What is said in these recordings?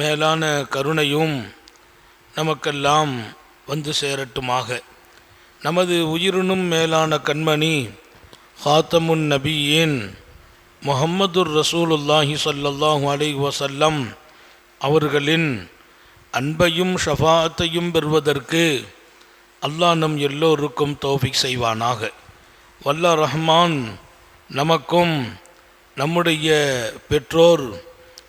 மேலான கருணையும் நமக்கெல்லாம் வந்து சேரட்டுமாக. நமது உயிரினும் மேலான கண்மணி ஹாத்தமுன் நபியின் முகம்மதுர் ரசூலுல்லாஹி ஸல்லல்லாஹு அலை வசல்லம் அவர்களின் அன்பையும் ஷஃபாத்தையும் பெறுவதற்கு அல்லாஹ் நம் எல்லோருக்கும் தோஃபிக் செய்வானாக. வல்ல ரஹ்மான் நமக்கும் நம்முடைய பெற்றோர்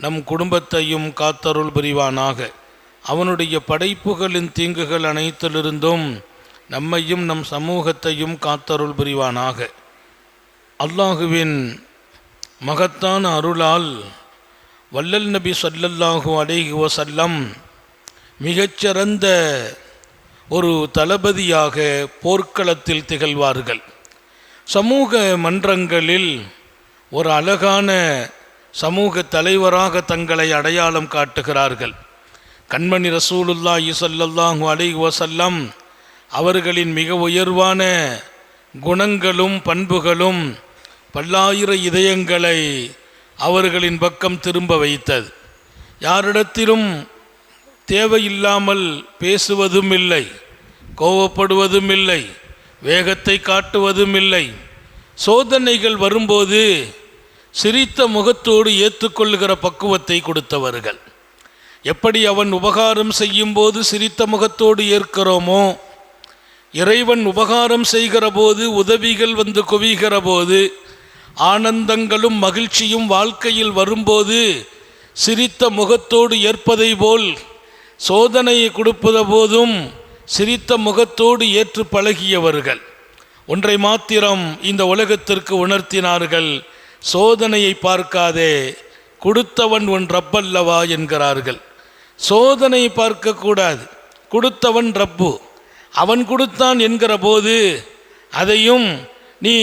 நம் குடும்பத்தையும் காத்தருள் புரிவானாக. அவனுடைய படைப்புகளின் தீங்குகள் அனைத்திலிருந்தும் நம்மையும் நம் சமூகத்தையும் காத்தருள் புரிவானாக. அல்லாஹுவின் மகத்தான அருளால் வல்லல் நபி ஸல்லல்லாஹு அலைஹி சல்லம் மிகச்சிறந்த ஒரு தளபதியாக போர்க்களத்தில் திகழ்வார்கள். சமூக மன்றங்களில் ஒரு அழகான சமூக தலைவராக தங்களை அடையாளம் காட்டுகிறார்கள். கண்மணி ரசூலுல்லா இசல்லாஹு அலைஹி அவர்களின் மிக உயர்வான குணங்களும் பண்புகளும் பல்லாயிர இதயங்களை அவர்களின் பக்கம் திரும்ப வைத்தது. யாரிடத்திலும் தேவையில்லாமல் பேசுவதும் இல்லை கோவப்படுவதும் இல்லை வேகத்தை காட்டுவதும் இல்லை. சோதனைகள் வரும்போது சிரித்த முகத்தோடு ஏற்றுக்கொள்ளுகிற பக்குவத்தை கொடுத்தவர்கள். எப்படி அவன் உபகாரம் செய்யும்போது சிரித்த முகத்தோடு ஏற்கிறோமோ இறைவன் உபகாரம் செய்கிற போது உதவிகள் வந்து குவிகிற போது ஆனந்தங்களும் மகிழ்ச்சியும் வாழ்க்கையில் வரும்போது சிரித்த முகத்தோடு ஏற்பதை போல் சோதனையை கொடுப்பத போதும் சிரித்த முகத்தோடு ஏற்று பழகியவர்கள். ஒன்றை மாத்திரம் இந்த உலகத்திற்கு உணர்த்தினார்கள். சோதனையை பார்க்காதே கொடுத்தவன் உன் ரப்பல்லவா என்கிறார்கள். சோதனை பார்க்கக்கூடாது. கொடுத்தவன் ரப்பு. அவன் கொடுத்தான் என்கிற போது அதையும் நீ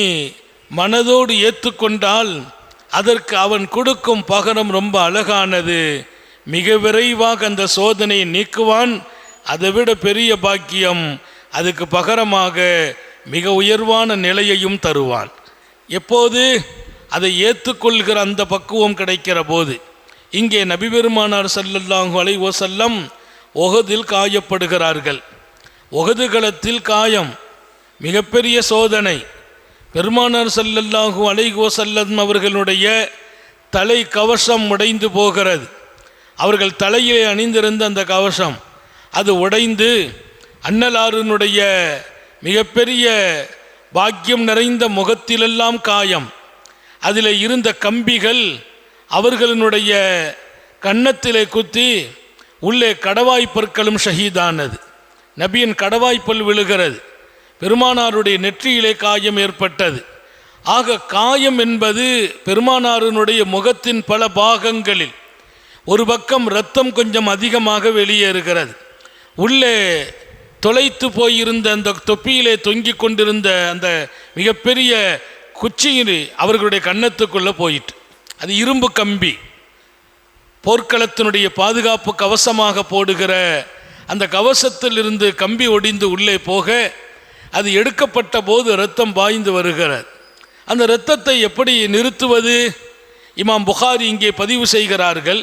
மனதோடு ஏற்றுக்கொண்டால் அதற்கு அவன் கொடுக்கும் பகரம் ரொம்ப அழகானது. மிக விரைவாக அந்த சோதனையை நீக்குவான். அதைவிட பெரிய பாக்கியம் அதுக்கு பகரமாக மிக உயர்வான நிலையையும் தருவான். எப்போது? அதை ஏற்றுக்கொள்கிற அந்த பக்குவம் கிடைக்கிற போது இங்கே நபிபெருமானார் சல்லல்லாஹு அலை வஸல்லம் ஒகதில் காயப்படுகிறார்கள். ஒகது களத்தில் காயம் மிகப்பெரிய சோதனை. பெருமானார் சல்லல்லாஹு அலை வஸல்லம் அவர்களுடைய தலை கவசம் உடைந்து போகிறது. அவர்கள் தலையிலே அணிந்திருந்த அந்த கவசம் அது உடைந்து அன்னலாருனுடைய மிகப்பெரிய பாக்கியம் நிறைந்த முகத்திலெல்லாம் காயம். அதில் இருந்த கம்பிகள் அவர்களினுடைய கன்னத்திலே குத்தி உள்ளே கடவாய் பற்களும் ஷஹீதானது. நபியின் கடவாய்ப்பல் விழுகிறது. பெருமானாருடைய நெற்றியிலே காயம் ஏற்பட்டது. ஆக காயம் என்பது பெருமானாரினுடைய முகத்தின் பல பாகங்களில் ஒரு பக்கம் இரத்தம் கொஞ்சம் அதிகமாக வெளியேறுகிறது. உள்ளே தொலைத்து போயிருந்த அந்த தொப்பியிலே தொங்கிக் கொண்டிருந்த அந்த மிகப்பெரிய குச்சியின் அவர்களுடைய கன்னத்துக்குள்ளே போயிட்டு அது இரும்பு கம்பி போர்க்களத்தினுடைய பாதுகாப்பு கவசமாக போடுகிற அந்த கவசத்தில் இருந்து கம்பி ஒடிந்து உள்ளே போக அது எடுக்கப்பட்ட போது இரத்தம் பாய்ந்து வருகிறது. அந்த இரத்தத்தை எப்படி நிறுத்துவது? இமாம் புகாரி இங்கே பதிவு செய்கிறார்கள்.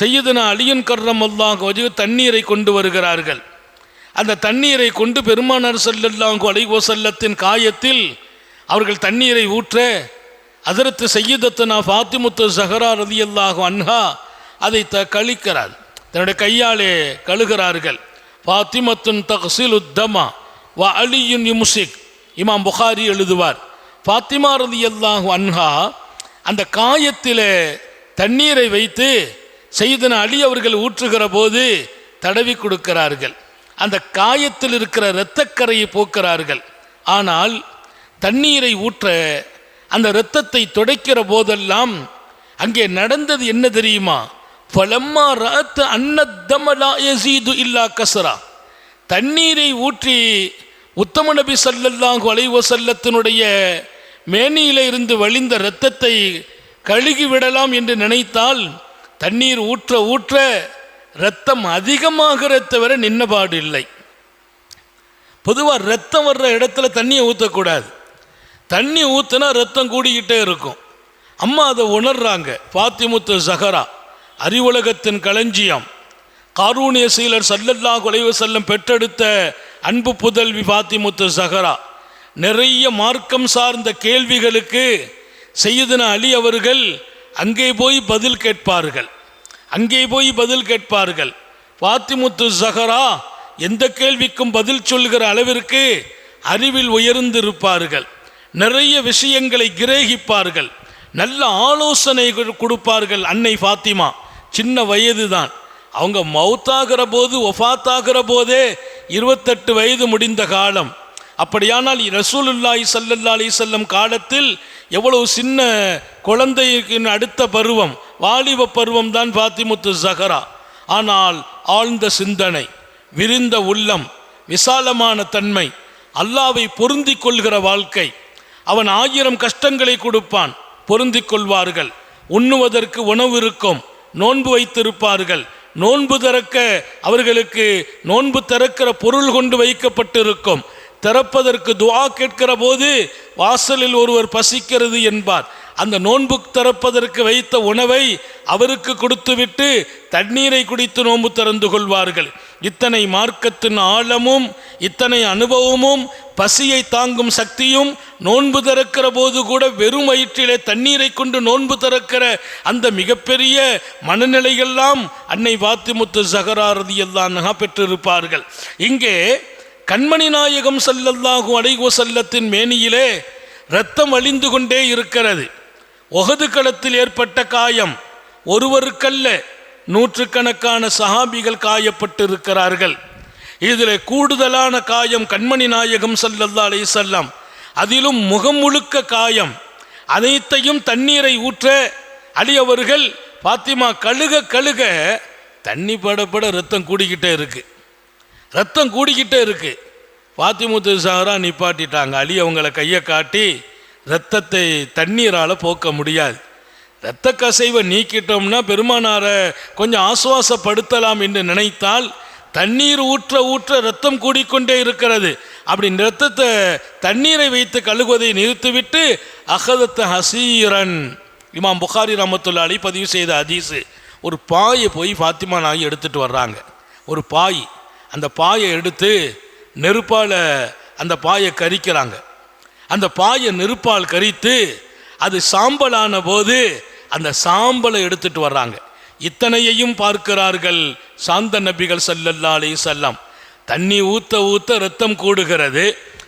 செய்யதுனா அலியன் கர்ணம் அல்லாஹ் தண்ணீரை கொண்டு வருகிறார்கள். அந்த தண்ணீரை கொண்டு பெருமானார் ஸல்லல்லாஹு அலைவோ செல்லத்தின் காயத்தில் அவர்கள் தண்ணீரை ஊற்ற அதற்கு செய்யுதத்தனா ஃபாத்திமுத்து சஹரா ரதியல்லாகும் அன்ஹா அதை த கழிக்கிறார். தன்னுடைய கையாலே கழுகிறார்கள். ஃபாத்திமத்துன் தஹசில் உத்தமா வ அலியுன் யுமுசிக். இமாம் புகாரி எழுதுவார். ஃபாத்திமா ரதியல்லாகும் அன்ஹா அந்த காயத்தில் தண்ணீரை வைத்து செய்தன அலி அவர்கள் ஊற்றுகிற போது தடவி கொடுக்கிறார்கள். அந்த காயத்தில் இருக்கிற இரத்தக்கரையை போக்குறார்கள் ஆனால் தண்ணீரை ஊற்ற அந்த இரத்தத்தை துடைக்கிற போதெல்லாம் அங்கே நடந்தது என்ன தெரியுமா? பலம்மா ரஅத் அன்னத்தம எசீது இல்லா கசரா. தண்ணீரை ஊற்றி உத்தம நபி சல்லல்லாஹு அலைவசல்லத்தினுடைய மேனியில இருந்து வழிந்த இரத்தத்தை கழுகி விடலாம் என்று நினைத்தால் தண்ணீர் ஊற்ற ஊற்ற இரத்தம் அதிகமாகிற தவிர நின்னபாடு இல்லை. பொதுவாக ரத்தம் வர்ற இடத்துல தண்ணியை ஊற்றக்கூடாது தண்ணி ஊற்றினா ரத்தம் கூடிக்கிட்டே இருக்கும். அம்மா அதை உணர்றாங்க. பாத்திமுத்து ஜஹரா அறிவுலகத்தின் களஞ்சியம். காரூணிய சீலர் சல்லல்லா குலைவு செல்லம் பெற்றெடுத்த அன்பு புதல்வி பாத்திமுத்து ஜஹரா நிறைய மார்க்கம் சார்ந்த கேள்விகளுக்கு செய்யுதுன அலி அவர்கள் அங்கே போய் பதில் கேட்பார்கள். அங்கே போய் பதில் கேட்பார்கள். பாத்திமுத்து ஜஹரா எந்த கேள்விக்கும் பதில் சொல்கிற அளவிற்கு அறிவில் உயர்ந்திருப்பார்கள். நிறைய விஷயங்களை கிரகிப்பார்கள். நல்ல ஆலோசனைகள் கொடுப்பார்கள் அன்னை ஃபாத்திமா. சின்ன வயது தான் அவங்க மௌத்தாகிற போது ஒஃபாத்தாகிற போதே இருபத்தெட்டு வயது முடிந்த காலம். அப்படியானால் ரசூலுல்லாஹி சல்லல்லா அலி செல்லம் காலத்தில் எவ்வளவு சின்ன குழந்தைக்கு அடுத்த பருவம் வாலிப பருவம் தான் ஃபாத்திமுத்து ஜஹரா. ஆனால் ஆழ்ந்த சிந்தனை விரிந்த உள்ளம் விசாலமான தன்மை அல்லாவை பொருந்திக் கொள்கிற வாழ்க்கை அவன் ஆயிரம் கஷ்டங்களை கொடுப்பான். பொருந்திக் கொள்வார்கள் உண்ணுவதற்கு உணவு இருக்கும். நோன்பு வைத்திருப்பார்கள். நோன்பு திறக்க அவர்களுக்கு நோன்பு திறக்கிற பொருள் கொண்டு வைக்கப்பட்டிருக்கும். திறப்பதற்கு துவா கேட்கிற போது வாசலில் ஒருவர் பசிக்கிறது என்பார். அந்த நோன்பு திறப்பதற்கு வைத்த உணவை அவருக்கு கொடுத்துவிட்டு தண்ணீரை குடித்து நோன்பு திறந்து கொள்வார்கள். இத்தனை மார்க்கத்தின் ஆழமும் இத்தனை அனுபவமும் பசியை தாங்கும் சக்தியும் நோன்பு திறக்கிற போது கூட வெறும் வயிற்றிலே தண்ணீரை கொண்டு நோன்பு திறக்கிற அந்த மிகப்பெரிய மனநிலையெல்லாம் அன்னை வாத்திமுத்து சகராரதி எல்லாம் பெற்றிருப்பார்கள். இங்கே கண்மணி நாயகம் செல்லல்லாகும் அடைகோ செல்லத்தின் மேனியிலே இரத்தம் அழிந்து கொண்டே இருக்கிறது. ஒகது களத்தில் ஏற்பட்ட காயம் ஒருவருக்கல்ல நூற்றுக்கணக்கான சஹாபிகள் காயப்பட்டிருக்கிறார்கள். இதில் கூடுதலான காயம் கண்மணி நாயகம் சல்லல்லா அலைஹிஸ்ஸல்லாம் அதிலும் முகம் முழுக்க காயம். அனைத்தையும் தண்ணீரை ஊற்ற அலி அவர்கள் பாத்திமா கழுக கழுக தண்ணி படப்பட ரத்தம் கூடிக்கிட்டே இருக்கு. ரத்தம் கூடிக்கிட்டே இருக்கு. பாத்திமுத்து சாரா நிப்பாட்டிட்டாங்க. அலி அவங்கள கையை காட்டி ரத்தத்தை தண்ணீரால் போக்க முடியாது. இரத்த கசைவை நீக்கிட்டோம்னா பெருமானாரை கொஞ்சம் ஆசுவாசப்படுத்தலாம் என்று நினைத்தால் தண்ணீர் ஊற்ற ஊற்ற ரத்தம் கூடிக்கொண்டே இருக்கிறது. அப்படி ரத்தத்தை தண்ணீரை வைத்து கழுகுவதை நிறுத்திவிட்டு அகதத்த ஹசீரன். இமாம் புகாரி ரமத்துல்லாலி பதிவு செய்த ஹதீஸு. ஒரு பாயை போய் ஃபாத்திமா நாய் எடுத்துகிட்டு வர்றாங்க. ஒரு பாய். அந்த பாயை எடுத்து நெருப்பால் அந்த பாயை கரிக்கிறாங்க. அந்த பாயை நெருப்பால் கரித்து அது சாம்பலான போது அந்த சாம்பலை எடுத்துட்டு வர்றாங்க. இத்தனையையும் பார்க்கிறார்கள் சாந்த நபிகள் சல்லல்லா அலி செல்லம் தண்ணி ஊத்த ஊத்த ரத்தம் கூடுகிறது.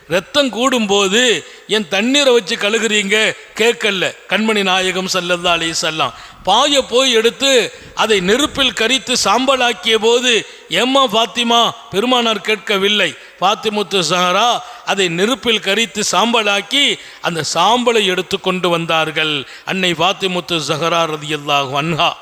ரத்தம் கூடும்போது என் தண்ணீரை வச்சு கழுகுறீங்க? கேட்கல. கண்மணி நாயகம் சல்லல்லா அலி செல்லம் பாயை போய் எடுத்து அதை நெருப்பில் கரித்து சாம்பலாக்கிய போது ஏம்மா ஃபாத்திமா? பெருமானார் கேட்கவில்லை. ஃபாத்திமுத்து சஹரா அதை நெருப்பில் கரித்து சாம்பலாக்கி அந்த சாம்பலை எடுத்து கொண்டு வந்தார்கள். அன்னை ஃபாத்திமுத்து சஹரா ரதியல்லாஹு அன்ஹா.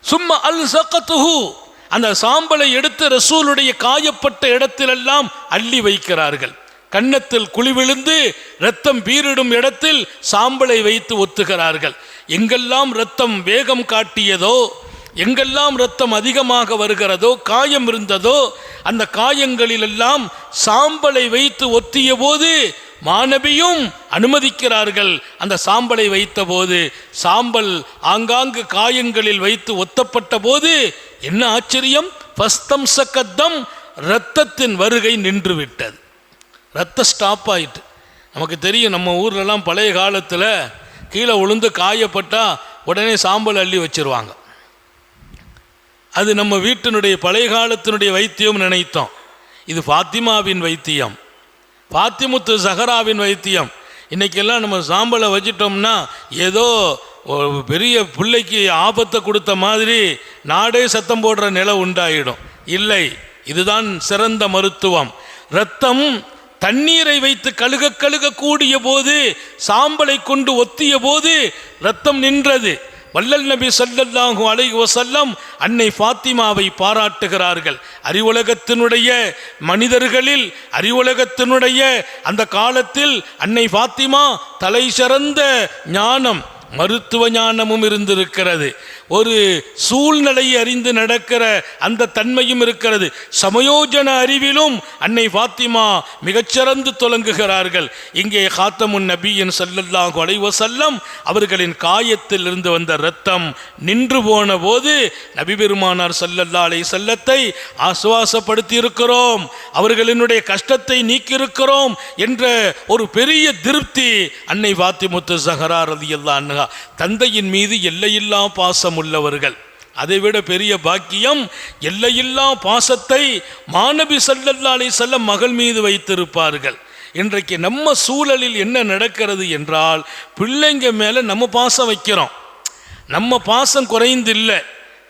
சும்மா அல் சக்கத்துஹு அந்த சாம்பலை எடுத்து ரசூலுடைய காயப்பட்ட இடத்திலெல்லாம் அள்ளி வைக்கிறார்கள். கன்னத்தில் குழி விழுந்து இரத்தம் பீரிடும் இடத்தில் சாம்பலை வைத்து ஒத்துகிறார்கள். எங்கெல்லாம் இரத்தம் வேகம் காட்டியதோ எங்கெல்லாம் இரத்தம் அதிகமாக வருகிறதோ காயம் இருந்ததோ அந்த காயங்களிலெல்லாம் சாம்பலை வைத்து ஒத்திய போது மாணவியும் அனுமதிக்கிறார்கள். அந்த சாம்பலை வைத்தபோது சாம்பல் ஆங்காங்கு காயங்களில் வைத்து ஒத்தப்பட்ட போது என்ன ஆச்சரியம்? ஃபஸ்தம் சக்கத்தம் இரத்தத்தின் வருகை நின்றுவிட்டது. ரத்தம் ஸ்டாப் ஆயிட்டு. நமக்கு தெரியும் நம்ம ஊர்லலாம் பழைய காலத்தில் கீழே உளுந்து காயப்பட்டால் உடனே சாம்பல் அள்ளி வச்சிருவாங்க. அது நம்ம வீட்டினுடைய பழைய காலத்தினுடைய வைத்தியம் நினைத்தோம். இது ஃபாத்திமாவின் வைத்தியம். ஃபாத்திமுத்து சஹராவின் வைத்தியம். இன்றைக்கெல்லாம் நம்ம சாம்பலை வச்சிட்டோம்னா ஏதோ பெரிய பிள்ளைக்கு ஆபத்தை கொடுத்த மாதிரி நாடே சத்தம் போடுற நிலை உண்டாயிடும். இல்லை இதுதான் சிறந்த மருத்துவம். ரத்தம் தண்ணீரை வைத்து கழுக கழுக கூடிய போது சாம்பலை கொண்டு ஒத்திய போது ரத்தம் நின்றது. வல்லல் நபி சல்லல்லாஹு அலைஹி வசல்லம் அன்னை ஃபாத்திமாவை பாராட்டுகிறார்கள். அறிவுலகத்தினுடைய மனிதர்களில் அறிவுலகத்தினுடைய அந்த காலத்தில் அன்னை ஃபாத்திமா தலை சிறந்த ஞானம் மருத்துவ ஞானமும் இருந்திருக்கிறது. ஒரு சூழ்நிலையை அறிந்து நடக்கிற அந்த தன்மையும் இருக்கிறது. சமயோஜன அறிவிலும் அன்னை ஃபாத்திமா மிகச்சிறந்து தொலங்குகிறார்கள். இங்கே ஹாத்தமுன் நபியின் ஸல்லல்லாஹு அலைஹி செல்லம் அவர்களின் காயத்தில் இருந்து வந்த இரத்தம் நின்று போன போது நபி பெருமானார் ஸல்லல்லாஹு செல்லத்தை ஆசுவாசப்படுத்தி இருக்கிறோம் அவர்களினுடைய கஷ்டத்தை நீக்கியிருக்கிறோம் என்ற ஒரு பெரிய திருப்தி அன்னை ஃபாத்திமுத்து சஹரா ரதியல்லா அன்ஹா தந்தையின் மீது எல்லையில்லா பாசம் உள்ளவர்கள் அதைவிட பெரிய பாக்கியம் எல்லையில்லா பாசத்தை மாணவி ஸல்லல்லாஹு செல்ல மகள் மீது வைத்திருப்பார்கள். இன்றைக்கு நம்ம சூழலில் என்ன நடக்கிறது என்றால் பிள்ளைங்க மேலே நம்ம பாசம் வைக்கிறோம். நம்ம பாசம் குறைந்தில்லை.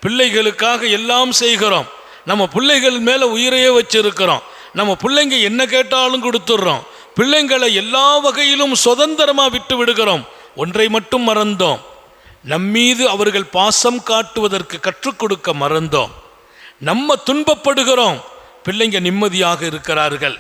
பிள்ளைகளுக்காக எல்லாம் செய்கிறோம். நம்ம பிள்ளைகள் மேலே உயிரையே வச்சிருக்கிறோம். நம்ம பிள்ளைங்க என்ன கேட்டாலும் கொடுத்துட்றோம். பிள்ளைங்களை எல்லா வகையிலும் சுதந்திரமாக விட்டு விடுகிறோம். ஒன்றை மட்டும் மறந்தோம். நம்மீது அவர்கள் பாசம் காட்டுவதற்கு கற்றுக் கொடுக்க மறந்தோம். நம்ம துன்பப்படுகிறோம். பிள்ளைங்க நிம்மதியாக இருக்கிறார்கள்.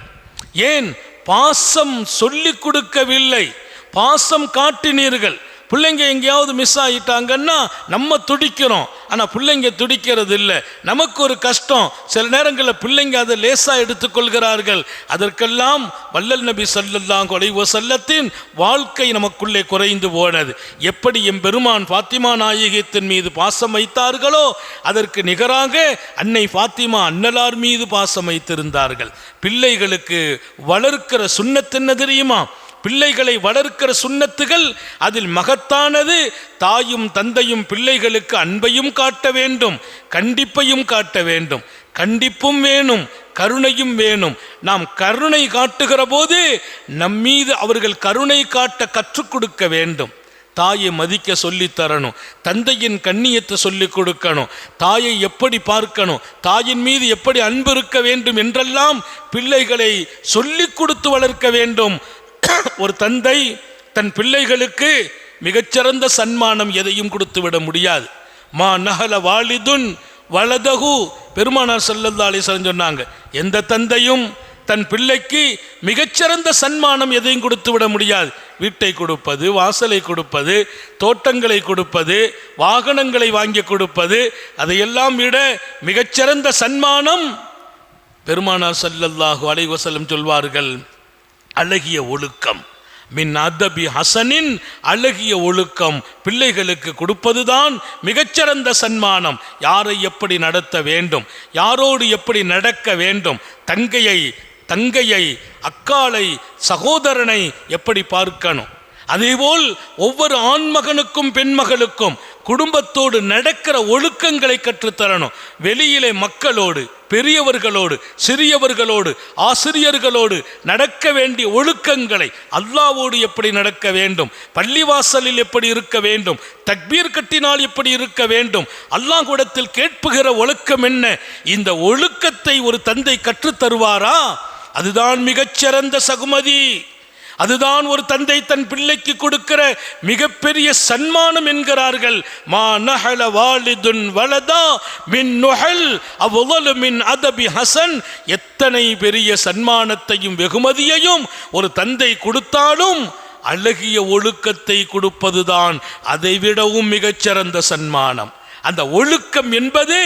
ஏன்? பாசம் சொல்லிக் கொடுக்கவில்லை. பாசம் காட்டினீர்கள். பிள்ளைங்க எங்கேயாவது மிஸ் ஆகிட்டாங்கன்னா நம்ம துடிக்கிறோம். ஆனால் பிள்ளைங்க துடிக்கிறது இல்லை. நமக்கு ஒரு கஷ்டம். சில நேரங்களில் பிள்ளைங்க அதை லேசாக எடுத்துக்கொள்கிறார்கள். அதற்கெல்லாம் வல்லல் நபி ஸல்லல்லாஹு கொலைவோ செல்லத்தின் வாழ்க்கை நமக்குள்ளே குறைந்து போனது. எப்படி எம்பெருமான் ஃபாத்திமா நாயகத்தின் மீது பாசம் வைத்தார்களோ அதற்கு நிகராக அன்னை ஃபாத்திமா அன்னலார் மீது பாசம் வைத்திருந்தார்கள். பிள்ளைகளுக்கு வளர்க்கிற சுண்ணத்து தெரியுமா? பிள்ளைகளை வளர்க்கிற சுண்ணத்துகள் அதில் மகத்தானது. தாயும் தந்தையும் பிள்ளைகளுக்கு அன்பையும் காட்ட வேண்டும் கண்டிப்பையும் காட்ட வேண்டும். கண்டிப்பும் வேணும் கருணையும் வேணும். நாம் கருணை காட்டுகிற போது நம்மீது அவர்கள் கருணை காட்ட கற்றுக் கொடுக்க வேண்டும். தாயை மதிக்க சொல்லித்தரணும் தந்தையின் கண்ணியத்தை சொல்லிக் கொடுக்கணும் தாயை எப்படி பார்க்கணும் தாயின் மீது எப்படி அன்பு இருக்க வேண்டும் என்றெல்லாம் பிள்ளைகளை சொல்லிக் கொடுத்து வளர்க்க வேண்டும். ஒரு தந்தை தன் பிள்ளைகளுக்கு மிகச்சிறந்த சன்மானம் எதையும் கொடுத்து விட முடியாது. மா நகல வாலிதுன் வலதகு பெருமானார் ஸல்லல்லாஹு அலைஹி சொன்னாங்க எந்த தந்தையும் தன் பிள்ளைக்கு மிகச்சிறந்த சன்மானம் எதையும் கொடுத்து விட முடியாது. வீட்டை கொடுப்பது வாசலை கொடுப்பது தோட்டங்களை கொடுப்பது வாகனங்களை வாங்கி கொடுப்பது அதையெல்லாம் விட மிகச்சிறந்த சன்மானம் பெருமானார் ஸல்லல்லாஹு அலைவசலம் சொல்வார்கள். அழகிய ஒழுக்கம். மின் அதபி ஹசனின் அழகிய ஒழுக்கம் பிள்ளைகளுக்கு கொடுப்பதுதான் மிகச்சிறந்த சன்மானம். யாரை எப்படி நடத்த வேண்டும்? யாரோடு எப்படி நடக்க வேண்டும்? தங்கையை தங்கையை அக்காளை சகோதரனை எப்படி பார்க்கணும்? அதேபோல் ஒவ்வொரு ஆண்மகனுக்கும் பெண்மகளுக்கும் குடும்பத்தோடு நடக்கிற ஒழுக்கங்களை கற்றுத்தரணும். வெளியிலே மக்களோடு பெரியவர்களோடு சிறியவர்களோடு ஆசிரியர்களோடு நடக்க வேண்டிய ஒழுக்கங்களை அல்லாவோடு எப்படி நடக்க வேண்டும்? பள்ளிவாசலில் எப்படி இருக்க வேண்டும்? தக்பீர் கட்டினால் எப்படி இருக்க வேண்டும்? அல்லாஹ்விடத்தில் கேட்புகிற ஒழுக்கம் என்ன? இந்த ஒழுக்கத்தை ஒரு தந்தை கற்றுத் தருவாரா அதுதான் மிகச்சிறந்த சகுமதி. அதுதான் ஒரு தந்தை தன் பிள்ளைக்கு கொடுக்கிற மிகப்பெரிய சன்மானம் என்கிறார்கள். மா நஹல வாலிதுன் வலதா மின் நுஹல் அவ்வளவு மின் அதபி ஹசன். எத்தனை பெரிய சன்மானத்தையும் வெகுமதியையும் ஒரு தந்தை கொடுத்தாலும் அழகிய ஒழுக்கத்தை கொடுப்பதுதான் அதைவிடவும் மிகச்சிறந்த சன்மானம். அந்த ஒழுக்கம் என்பது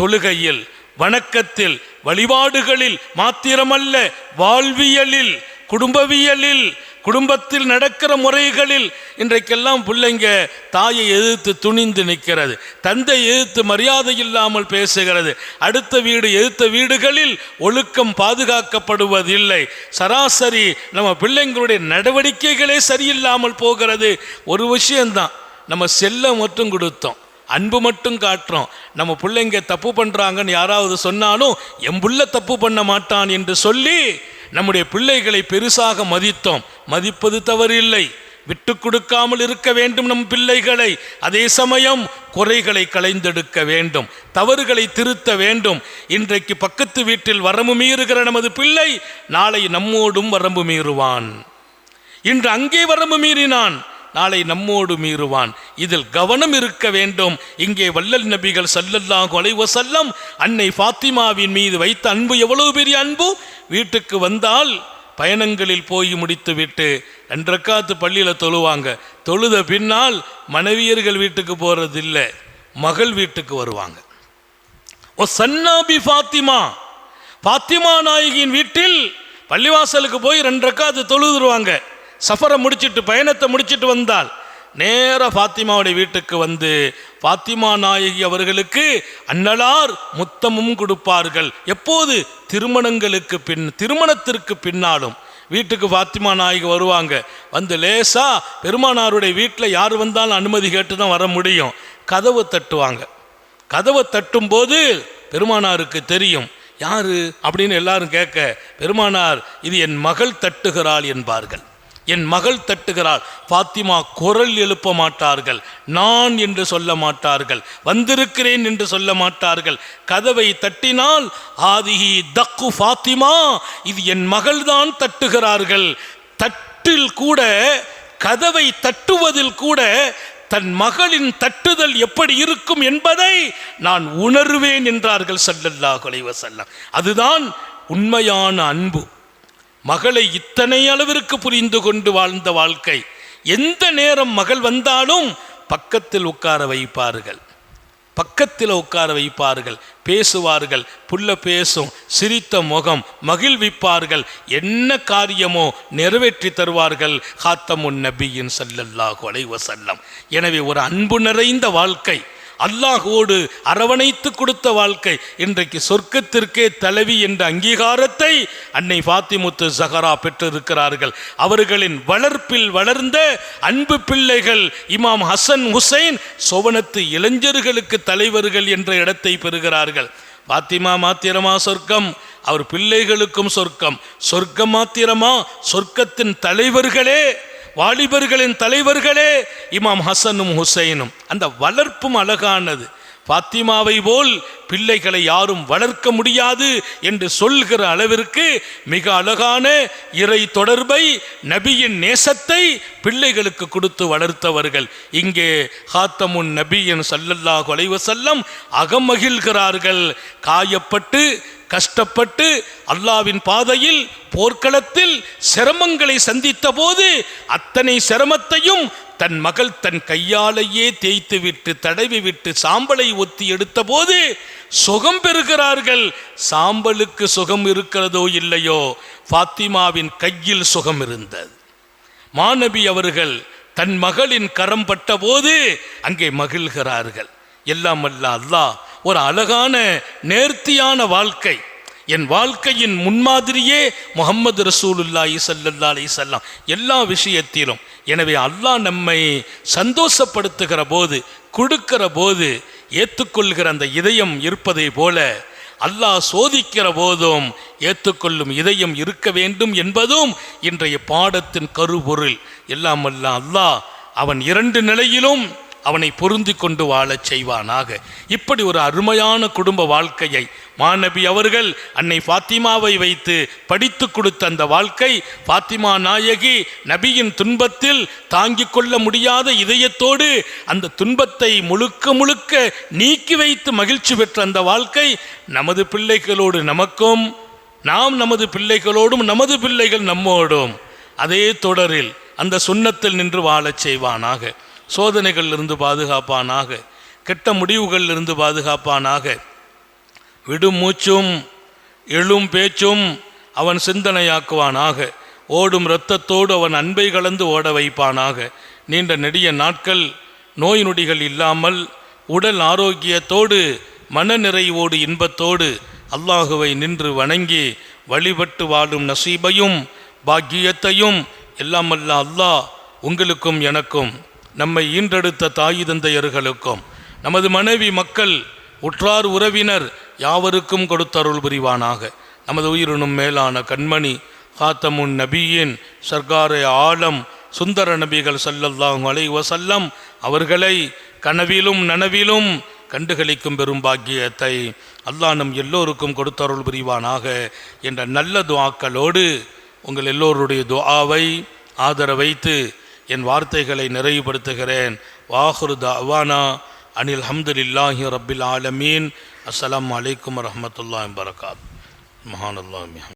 தொழுகையில் வணக்கத்தில் வழிபாடுகளில் மாத்திரமல்ல வாழ்வியலில் குடும்பவியலில் குடும்பத்தில் நடக்கிற முறைகளில் இன்றைக்கெல்லாம் பிள்ளைங்க தாயை எதிர்த்து துணிந்து நிற்கிறது. தந்தை எதிர்த்து மரியாதை இல்லாமல் பேசுகிறது. அடுத்த வீடு எதிர்த்த வீடுகளில் ஒழுக்கம் பாதுகாக்கப்படுவதில்லை. சராசரி நம்ம பிள்ளைங்களுடைய நடவடிக்கைகளே சரியில்லாமல் போகிறது. ஒரு விஷயம்தான் நம்ம செல்லம் மட்டும் கொடுத்தோம் அன்பு மட்டும் காட்டுறோம். நம்ம பிள்ளைங்க தப்பு பண்ணுறாங்கன்னு யாராவது சொன்னாலும் எம்புள்ள தப்பு பண்ண மாட்டான் என்று சொல்லி நம்முடைய பிள்ளைகளை பெருசாக மதித்தோம். மதிப்பது தவறில்லை. விட்டு கொடுக்காமல் இருக்க வேண்டும் நம் பிள்ளைகளை. அதே சமயம் குறைகளை களைந்தெடுக்க வேண்டும். தவறுகளை திருத்த வேண்டும். இன்றைக்கு பக்கத்து வீட்டில் வரம்பு மீறுகிற நமது பிள்ளை நாளை நம்மோடும் வரம்பு மீறுவான். இன்று அங்கே வரம்பு மீறினான். நாளை நம்மோடு மீறுவான். இதில் கவனம் இருக்க வேண்டும். இங்கே வள்ளல் நபிகள் சல்லல்லா கொலைவ செல்லம் அன்னை ஃபாத்திமாவின் மீது வைத்த அன்பு எவ்வளவு பெரிய அன்பு? வீட்டுக்கு வந்தால் பயணங்களில் போய் முடித்துவிட்டு விட்டு ரக்காத்து பள்ளியில் தொழுவாங்க. தொழுத பின்னால் மனைவியர்கள் வீட்டுக்கு போகிறதில்லை மகள் வீட்டுக்கு வருவாங்க. ஓ சன்னாபி ஃபாத்திமா. ஃபாத்திமா நாயகியின் வீட்டில் பள்ளிவாசலுக்கு போய் ரெண்டரைக்காத்து தொழுதுருவாங்க. சஃபரை முடிச்சிட்டு பயணத்தை முடிச்சிட்டு வந்தால் நேராக ஃபாத்திமாவுடைய வீட்டுக்கு வந்து ஃபாத்திமா நாயகி அவர்களுக்கு அன்னலார் முத்தமும் கொடுப்பார்கள். எப்போது? திருமணங்களுக்கு பின் திருமணத்திற்கு பின்னாலும். வீட்டுக்கு ஃபாத்திமா நாயகி வருவாங்க. வந்து லேசா பெருமானாருடைய வீட்டில் யார் வந்தாலும் அனுமதி கேட்டு தான் வர முடியும். கதவு தட்டுவாங்க. கதவை தட்டும்போது பெருமானாருக்கு தெரியும். யாரு? அப்படின்னு எல்லாரும் கேட்க பெருமானார் இது என் மகள் தட்டுகிறாள் என்பார்கள். என் மகள் தட்டுகிறாள். பாத்திமா குரல் எழுப்ப மாட்டார்கள். நான் என்று சொல்ல மாட்டார்கள். வந்திருக்கிறேன் என்று சொல்ல மாட்டார்கள். கதவை தட்டினால் ஆதிஹி தக்கு ஃபாத்திமா இது என் மகள்தான் தட்டுகிறார்கள். தட்டில் கூட கதவை தட்டுவதில் கூட தன் மகளின் தட்டுதல் எப்படி இருக்கும் என்பதை நான் உணர்வேன் என்றார்கள் ஸல்லல்லாஹு செல்லம் அதுதான் உண்மையான அன்பு. மகளை இத்தனை அளவிற்கு புரிந்து கொண்டு வாழ்ந்த வாழ்க்கை. எந்த நேரம் மகள் வந்தாலும் பக்கத்தில் உட்கார வைப்பார்கள். பக்கத்தில் உட்கார வைப்பார்கள். பேசுவார்கள். புல்ல பேசும். சிரித்த முகம். மகிழ்விப்பார்கள். என்ன காரியமோ நிறைவேற்றி தருவார்கள். ஹாத்தமுன் நபியின் சல்லல்லாஹு அலைவசல்லம் எனவே ஒரு அன்பு நிறைந்த வாழ்க்கை. அல்லாஹோடு அரவணைத்து கொடுத்த வாழ்க்கை. இன்றைக்கு சொர்க்கத்திற்கே தலைவி என்ற அங்கீகாரத்தை அன்னை ஃபாத்திமுத்து சஹரா பெற்றிருக்கிறார்கள். அவர்களின் வளர்ப்பில் வளர்ந்த அன்பு பிள்ளைகள் இமாம் ஹசன் ஹுசைன் சோவனத்து இளைஞர்களுக்கு தலைவர்கள் என்ற இடத்தை பெறுகிறார்கள். பாத்திமா மாத்திரமா சொர்க்கம்? அவர் பிள்ளைகளுக்கும் சொர்க்கம். சொர்க்கம் மாத்திரமா? சொர்க்கத்தின் தலைவர்களே வாலிபர்களின் தலைவர்களே இமாம் ஹசனும் ஹுசைனும். அந்த வளர்ப்பும் அழகானது. பாத்திமாவை போல் பிள்ளைகளை யாரும் வளர்க்க முடியாது என்று சொல்கிற அளவிற்கு மிக அழகான இறை தொடர்பை நபியின் நேசத்தை பிள்ளைகளுக்கு கொடுத்து வளர்த்தவர்கள். இங்கே ஹாத்தமுன் நபியின் சல்லல்லாஹு அலைஹி அகமகிழ்கிறார்கள் காயப்பட்டு கஷ்டப்பட்டு அல்லாவின் பாதையில் போர்க்களத்தில் சிரமங்களை சந்தித்த போது அத்தனை சிரமத்தையும் தன் மகள் தன் கையாலேயே தேய்த்து விட்டு தடவி விட்டு சாம்பலை ஒத்தி எடுத்த போது சுகம் பெறுகிறார்கள். சாம்பலுக்கு சுகம் இருக்கிறதோ இல்லையோ? ஃபாத்திமாவின் கையில் சுகம் இருந்தது. மாணவி அவர்கள் தன் மகளின் கரம் பட்டபோது அங்கே மகிழ்கிறார்கள். எல்லாம் அல்ல அல்லாஹ் ஒரு அழகான நேர்த்தியான வாழ்க்கை. என் வாழ்க்கையின் முன்மாதிரியே முகமது ரசூலுல்லாஹி ஸல்லல்லாஹு அலைஹி வஸல்லம். எல்லா விஷயத்திலும். எனவே அல்லாஹ் நம்மை சந்தோஷப்படுத்துகிற போது கொடுக்கிற போது ஏற்றுக்கொள்கிற அந்த இதயம் இருப்பதை போல அல்லாஹ் சோதிக்கிற போதும் ஏற்றுக்கொள்ளும் இதயம் இருக்க வேண்டும் என்பதும் இன்றைய பாடத்தின் கருபொருள். எல்லாம் அல்ல அல்லாஹ் அவன் இரண்டு நிலையிலும் அவனை பொருந்தி கொண்டு வாழச் செய்வானாக. இப்படி ஒரு அருமையான குடும்ப வாழ்க்கையை மாநபி அவர்கள் அன்னை ஃபாத்திமாவை வைத்து படித்து கொடுத்த அந்த வாழ்க்கை ஃபாத்திமா நாயகி நபியின் துன்பத்தில் தாங்கிக் கொள்ள முடியாத இதயத்தோடு அந்த துன்பத்தை முழுக்க முழுக்க நீக்கி வைத்து மகிழ்ச்சி பெற்ற அந்த வாழ்க்கை நமது பிள்ளைகளோடு நமக்கும் நாம் நமது பிள்ளைகளோடும் நமது பிள்ளைகள் நம்மோடும் அதே தொடரில் அந்த சுண்ணத்தில் நின்று வாழச் செய்வானாக. சோதனைகளிலிருந்து பாதுகாப்பானாக கெட்ட முடிவுகளிலிருந்து பாதுகாப்பானாக. விடும் மூச்சும் எழும் பேச்சும் அவன் சிந்தனையாக்குவானாக. ஓடும் இரத்தத்தோடு அவன் அன்பை கலந்து ஓட வைப்பானாக. நீண்ட நெடிய நாட்கள் நோய் நொடிகள் இல்லாமல் உடல் ஆரோக்கியத்தோடு மனநிறைவோடு இன்பத்தோடு அல்லாஹுவை நின்று வணங்கி வழிபட்டு வாழும் நசீபையும் பாக்கியத்தையும் எல்லாம் அல்லாஹ் உங்களுக்கும் எனக்கும். நம்மை ஈன்றெடுத்த தாய் தந்தையர்களுக்கும் நமது மனைவி மக்கள் உற்றார் உறவினர் யாவருக்கும் கொடுத்தருள் புரிவானாக. நமது உயிரினும் மேலான கண்மணி காத்தமுன் நபியின் சர்க்கார ஆலம் சுந்தர நபிகள் சல்லல்லாஹ் அலை வசல்லம் அவர்களை கனவிலும் நனவிலும் கண்டுகளிக்கும் பெரும் பாக்கியத்தை அல்லாஹ் நம் எல்லோருக்கும் கொடுத்தருள் புரிவானாக என்ற நல்ல துவாக்களோடு உங்கள் எல்லோருடைய துஆவை ஆதரவைத்து என் வார்த்தைகளை நிறைவுபடுத்துகிறேன். வாஹுரு தவானா அனில் ஹம்துலில்லாஹி ரபில் ஆலமீன். அஸ்லாம் அலைக்கும் வரஹ்மத்துல்லாஹி பரகாத் மஹானல்லாஹ்